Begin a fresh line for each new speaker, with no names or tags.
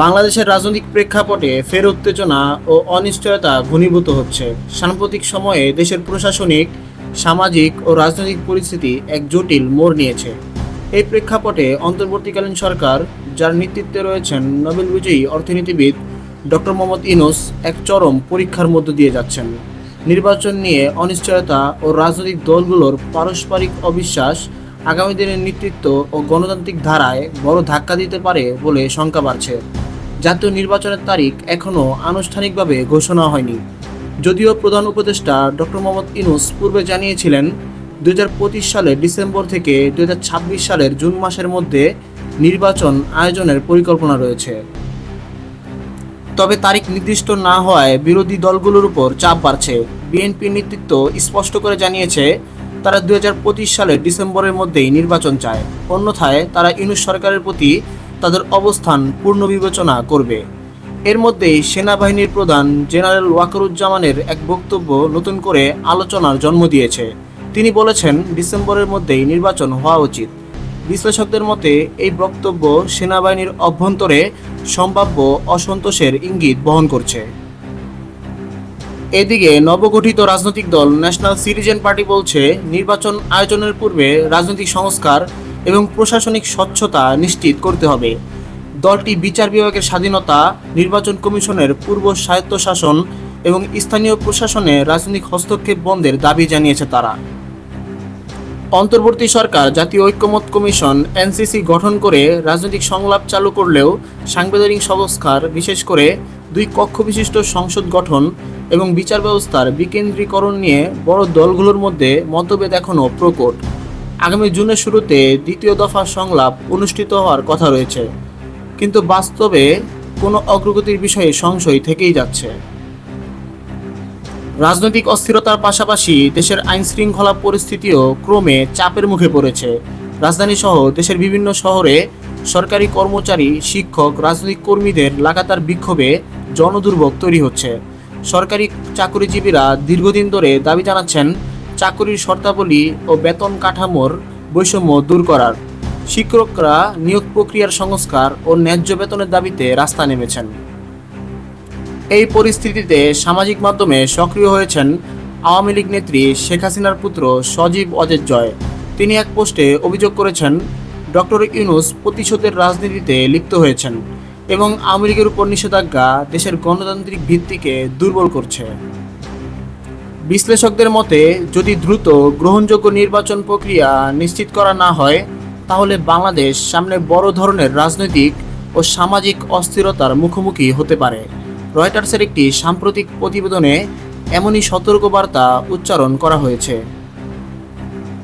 বাংলাদেশের রাজনৈতিক প্রেক্ষাপটে ফের উত্তেজনা ও অনিশ্চয়তা ঘনীভূত হচ্ছে। সাম্প্রতিক সময়ে দেশের প্রশাসনিক, সামাজিক ও রাজনৈতিক পরিস্থিতি এক জটিল মোড় নিয়েছে। এই প্রেক্ষাপটে অন্তর্বর্তীকালীন সরকার, যার নেতৃত্বে রয়েছেন নোবেল বিজয়ী অর্থনীতিবিদ ডক্টর মোহাম্মদ ইনুস এক চরম পরীক্ষার মধ্য দিয়ে যাচ্ছেন। নির্বাচন নিয়ে অনিশ্চয়তা ও রাজনৈতিক দলগুলোর পারস্পরিক অবিশ্বাস আগামী দিনের নেতৃত্ব ও গণতান্ত্রিক ধারায় বড় ধাক্কা দিতে পারে বলে শঙ্কা বাড়ছে। জাতীয় নির্বাচনের তারিখ এখনও আনুষ্ঠানিকভাবে ঘোষণা হয়নি। যদিও প্রধান উপদেষ্টা ডক্টর মোহাম্মদ ইনুস পূর্বে জানিয়েছিলেন দু সালের ডিসেম্বর থেকে দুহাজার ছাব্বিশ সালের জুন মাসের মধ্যে নির্বাচন আয়োজনের পরিকল্পনা রয়েছে। তবে তারিখ নির্দিষ্ট না হওয়ায় বিরোধী দলগুলোর উপর চাপ বাড়ছে। বিএনপি নেতৃত্ব স্পষ্ট করে জানিয়েছে, তারা দুই হাজার পঁচিশ সালের ডিসেম্বরের মধ্যেই নির্বাচন চায়। অন্যথায় তারা ইউনুস সরকারের প্রতি তাদের অবস্থান পূর্ণ বিবেচনা করবে। এর মধ্যেই সেনাবাহিনীর প্রধান জেনারেল ওয়াকারুজ্জামানের এক বক্তব্য নতুন করে আলোচনার জন্ম দিয়েছে। তিনি বলেছেন, ডিসেম্বরের মধ্যেই নির্বাচন হওয়া উচিত। বিশ্লেষকদের মতে, এই বক্তব্য সেনাবাহিনীর অভ্যন্তরে সম্ভাব্য অসন্তোষের ইঙ্গিত বহন করছে। এদিকে নবগঠিত রাজনৈতিক দল ন্যাশনাল সিটিজেন পার্টি বলছে, নির্বাচন আয়োজনের পূর্বে রাজনৈতিক সংস্কার এবং প্রশাসনিক স্বচ্ছতা নিশ্চিত করতে হবে। দলটি বিচার বিভাগের স্বাধীনতা নির্বাচন কমিশনের পূর্ব স্বায়ত্তশাসন এবং স্থানীয় প্রশাসনে রাজনৈতিক হস্তক্ষেপ বন্ধের দাবি জানিয়েছে তারা। অন্তর্বর্তী সরকার, জাতীয় ঐক্যমত কমিশন, এনসিসি গঠন করে রাজনৈতিক সংলাপ চালু করলেও সাংবিধানিক সংস্কার, বিশেষ করে দুই কক্ষ বিশিষ্ট সংসদ গঠন এবং বিচার ব্যবস্থার বিকেন্দ্রীকরণ নিয়ে বড় দলগুলোর মধ্যে মতভেদ এখনও প্রকট। আগামী জুনের শুরুতে দ্বিতীয় দফা সংলাপ অনুষ্ঠিত হওয়ার কথা রয়েছে। কিন্তু বাস্তবে কোনো অগ্রগতির বিষয়ে সংশয় থেকেই যাচ্ছে। রাজনৈতিক অস্থিরতার পাশাপাশি দেশের আইন শৃঙ্খলা পরিস্থিতিও ক্রমে চাপের মুখে পড়েছে। রাজধানী সহ দেশের বিভিন্ন শহরে সরকারি কর্মচারী, শিক্ষক, রাজনৈতিক কর্মীদের লাগাতার বিক্ষোভে জনদুর্ভোগ তৈরি হচ্ছে। সরকারি চাকরিজীবীরা দীর্ঘদিন ধরে দাবি জানাচ্ছেন চাকরির শর্তাবলী ও বেতন কাঠামোর বৈষম্য দূর করার। শিক্ষকরা নিয়োগ প্রক্রিয়ার সংস্কার ও ন্যায্য বেতনের দাবিতে রাস্তা নেমেছেন। এই পরিস্থিতিতে সামাজিক মাধ্যমে সক্রিয় হয়েছেন আওয়ামী লীগ নেত্রী শেখ হাসিনার পুত্র সজীব অজের জয়। তিনি এক পোস্টে অভিযোগ করেছেন, ডক্টর ইউনুস প্রতিশোধের রাজনীতিতে লিপ্ত হয়েছেন এবং আওয়ামী লীগের উপর নিষেধাজ্ঞা দেশের গণতান্ত্রিক ভিত্তিকে দুর্বল করছে। বিশ্লেষকদের মতে, যদি দ্রুত গ্রহণযোগ্য নির্বাচন প্রক্রিয়া নিশ্চিত করা না হয়, তাহলে বাংলাদেশ সামনে বড় ধরনের রাজনৈতিক ও সামাজিক অস্থিরতার মুখোমুখি হতে পারে। রয়টার্সের একটি সাম্প্রতিক প্রতিবেদনে এমনই সতর্কবার্তা উচ্চারণ করা হয়েছে।